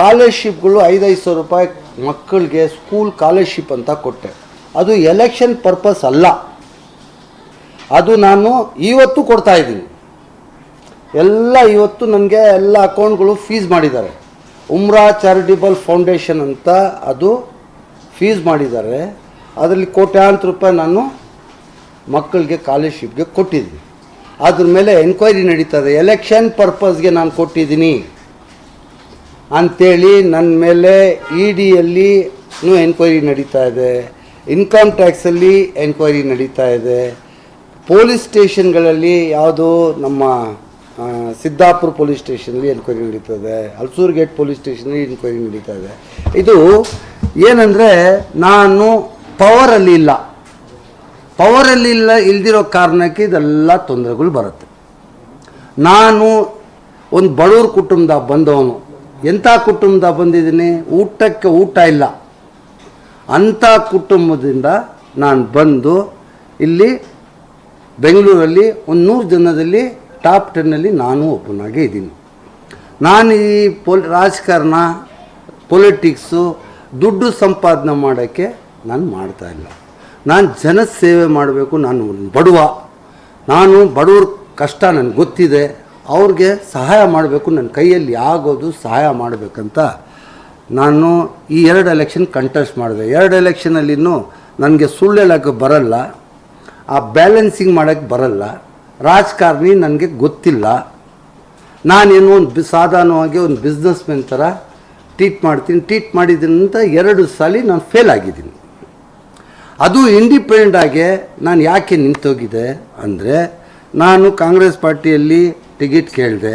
ಸ್ಕಾಲರ್ಶಿಪ್ಗಳು ಐದೈದು ಸಾವಿರ ರೂಪಾಯಿ ಮಕ್ಕಳಿಗೆ ಸ್ಕೂಲ್ ಸ್ಕಾಲರ್ಶಿಪ್ ಅಂತ ಕೊಟ್ಟೆ. ಅದು ಎಲೆಕ್ಷನ್ ಪರ್ಪಸ್ ಅಲ್ಲ. ಅದು ನಾನು ಇವತ್ತು ಕೊಡ್ತಾ ಇದ್ದೀನಿ. ಎಲ್ಲ ಇವತ್ತು ನನಗೆ ಎಲ್ಲ ಅಕೌಂಟ್ಗಳು ಫೀಸ್ ಮಾಡಿದ್ದಾರೆ. ಉಮ್ರಾ ಚಾರಿಟೇಬಲ್ ಫೌಂಡೇಶನ್ ಅಂತ ಅದು ಫೀಸ್ ಮಾಡಿದ್ದಾರೆ. ಅದರಲ್ಲಿ ಕೋಟ್ಯಾಂತರ ರೂಪಾಯಿ ನಾನು ಮಕ್ಕಳಿಗೆ ಸ್ಕಾಲರ್ಶಿಪ್ಗೆ ಕೊಟ್ಟಿದ್ದೀನಿ. ಅದ್ರ ಮೇಲೆ ಎನ್ಕ್ವೈರಿ ನಡೀತದೆ. ಎಲೆಕ್ಷನ್ ಪರ್ಪಸ್ಗೆ ನಾನು ಕೊಟ್ಟಿದ್ದೀನಿ. ಅಂಥೇಳಿ ನನ್ನ ಮೇಲೆ ಇ ಡಿಯಲ್ಲಿ ಎನ್ಕ್ವೈರಿ ನಡೀತಾ ಇದೆ. ಇನ್ಕಮ್ ಟ್ಯಾಕ್ಸಲ್ಲಿ ಎನ್ಕ್ವೈರಿ ನಡೀತಾ ಇದೆ. ಪೊಲೀಸ್ ಸ್ಟೇಷನ್ಗಳಲ್ಲಿ ಯಾವುದು ನಮ್ಮ ಸಿದ್ದಾಪುರ ಪೊಲೀಸ್ ಸ್ಟೇಷನಲ್ಲಿ ಎನ್ಕ್ವೈರಿ ಇದೆ. ಹಲ್ಸೂರು ಗೇಟ್ ಪೊಲೀಸ್ ಸ್ಟೇಷನಲ್ಲಿ ಎನ್ಕ್ವೈರಿ ನಡೀತಾ ಇದೆ. ಇದು ಏನಂದರೆ ನಾನು ಪವರಲ್ಲಿ ಇಲ್ಲ. ಪವರಲ್ಲಿ ಇಲ್ಲ, ಇಲ್ದಿರೋ ಕಾರಣಕ್ಕೆ ಇದೆಲ್ಲ ತೊಂದರೆಗಳು ಬರುತ್ತೆ. ನಾನು ಒಂದು ಬಡವ್ರ ಕುಟುಂಬದ ಬಂದವನು. ಎಂಥ ಕುಟುಂಬದ ಬಂದಿದ್ದೀನಿ? ಊಟಕ್ಕೆ ಊಟ ಇಲ್ಲ. ಅಂಥ ಕುಟುಂಬದಿಂದ ನಾನು ಬಂದು ಇಲ್ಲಿ ಬೆಂಗಳೂರಲ್ಲಿ ಒಂದು ನೂರು ಜನದಲ್ಲಿ ಟಾಪ್ ಟೆನ್ನಲ್ಲಿ ನಾನು ಒಬ್ಬನಾಗೇ ಇದ್ದೀನಿ. ನಾನು ಈ ಪೊಲ್, ರಾಜಕಾರಣ, ಪೊಲಿಟಿಕ್ಸು, ದುಡ್ಡು ಸಂಪಾದನೆ ಮಾಡೋಕ್ಕೆ ನಾನು ಮಾಡ್ತಾ ಇಲ್ಲ. ನಾನು ಜನ ಸೇವೆ ಮಾಡಬೇಕು, ನಾನು ಬಡವ. ನಾನು ಬಡವ್ರ ಕಷ್ಟ ನನಗೆ ಗೊತ್ತಿದೆ. ಅವ್ರಿಗೆ ಸಹಾಯ ಮಾಡಬೇಕು, ನನ್ನ ಕೈಯಲ್ಲಿ ಆಗೋದು ಸಹಾಯ ಮಾಡಬೇಕಂತ ನಾನು ಈ ಎರಡು ಎಲೆಕ್ಷನ್ ಕಂಟೆಸ್ಟ್ ಮಾಡಿದೆ. ಎರಡು ಎಲೆಕ್ಷನಲ್ಲಿನೂ ನನಗೆ ಸುಳ್ಳು ಬರಲ್ಲ, ಆ ಬ್ಯಾಲೆನ್ಸಿಂಗ್ ಮಾಡೋಕ್ಕೆ ಬರಲ್ಲ, ರಾಜಕಾರಣಿ ನನಗೆ ಗೊತ್ತಿಲ್ಲ. ನಾನೇನು ಒಂದು ಬಿ, ಸಾಧಾರಣವಾಗಿ ಒಂದು ಬಿಸ್ನೆಸ್ ಮೆನ್ ಥರ ಟ್ರೀಟ್ ಮಾಡ್ತೀನಿ ಟ್ರೀಟ್ ಮಾಡಿದಂತ ಎರಡು ಸಲ ನಾನು ಫೇಲ್ ಆಗಿದ್ದೀನಿ. ಅದು ಇಂಡಿಪೆಂಡೆಂಟ್ ನಾನು ಯಾಕೆ ನಿಂತೋಗಿದೆ ಅಂದರೆ, ನಾನು ಕಾಂಗ್ರೆಸ್ ಪಾರ್ಟಿಯಲ್ಲಿ ಟಿಕೆಟ್ ಕೇಳಿದೆ.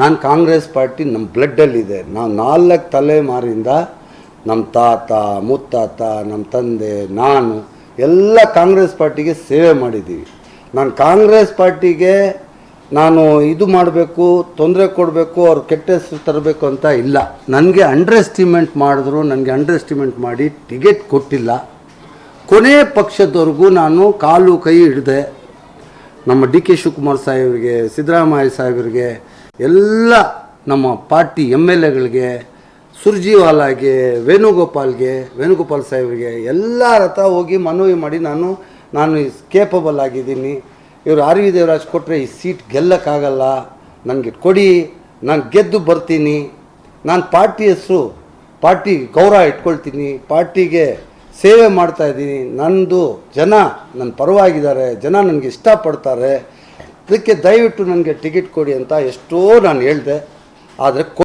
ನಾನು ಕಾಂಗ್ರೆಸ್ ಪಾರ್ಟಿ ನಮ್ಮ ಬ್ಲಡ್ಡಲ್ಲಿದೆ. ನಾವು ನಾಲ್ಕು ತಲೆಮಾರಿಂದ ನಮ್ಮ ತಾತ, ಮುತ್ತಾತ ನಮ್ಮ ತಂದೆ, ನಾನು ಎಲ್ಲ ಕಾಂಗ್ರೆಸ್ ಪಾರ್ಟಿಗೆ ಸೇವೆ ಮಾಡಿದ್ದೀವಿ ನಾನು ಕಾಂಗ್ರೆಸ್ ಪಾರ್ಟಿಗೆ ನಾನು ಇದು ಮಾಡಬೇಕು, ತೊಂದರೆ ಕೊಡಬೇಕು, ಅವ್ರು ಕೆಟ್ಟ ಹೆಸರು ತರಬೇಕು ಅಂತ ಇಲ್ಲ. ನನಗೆ ಅಂಡರ್ ಎಸ್ಟಿಮೇಟ್ ಮಾಡಿದ್ರು, ನನಗೆ ಅಂಡರ್ ಎಸ್ಟಿಮೇಟ್ ಮಾಡಿ ಟಿಕೆಟ್ ಕೊಟ್ಟಿಲ್ಲ. ಕೊನೆ ಪಕ್ಷದವರೆಗೂ ನಾನು ಕಾಲು ಕೈ ಹಿಡಿದೆ. ನಮ್ಮ ಡಿ ಕೆ ಶಿವಕುಮಾರ್ ಸಾಹೇಬರಿಗೆ, ಸಿದ್ದರಾಮಯ್ಯ ಸಾಹೇಬರಿಗೆ, ಎಲ್ಲ ನಮ್ಮ ಪಾರ್ಟಿ ಎಂ ಎಲ್ ಎಗಳಿಗೆ, ಸುರ್ಜಿವಾಲಾಗೆ, ವೇಣುಗೋಪಾಲ್ಗೆ, ವೇಣುಗೋಪಾಲ್ ಸಾಹೇಬರಿಗೆ ಎಲ್ಲರ ಹತ್ರ ಹೋಗಿ ಮನವಿ ಮಾಡಿ ನಾನು ನಾನು ಕೇಪಬಲ್ ಆಗಿದ್ದೀನಿ. ಇವರು ಆರ್ ವಿ ದೇವರಾಜ್ ಕೊಟ್ಟರೆ ಈ ಸೀಟ್ ಗೆಲ್ಲಕ್ಕಾಗಲ್ಲ. ನನಗೆ ಕೊಡಿ, ನಾನು ಗೆದ್ದು ಬರ್ತೀನಿ. ನಾನು ಪಾರ್ಟಿ ಹೆಸರು, ಪಾರ್ಟಿ ಗೌರವ ಇಟ್ಕೊಳ್ತೀನಿ. ಪಾರ್ಟಿಗೆ ಸೇವೆ ಮಾಡ್ತಾ ಇದ್ದೀನಿ. ನಂದು ಜನ ನನ್ನ ಪರವಾಗಿದ್ದಾರೆ, ಜನ ನನಗೆ ಇಷ್ಟಪಡ್ತಾರೆ. ಅದಕ್ಕೆ ದಯವಿಟ್ಟು ನನಗೆ ಟಿಕೆಟ್ ಕೊಡಿ ಅಂತ ಎಷ್ಟೋ ನಾನು ಹೇಳಿದೆ. ಆದರೆ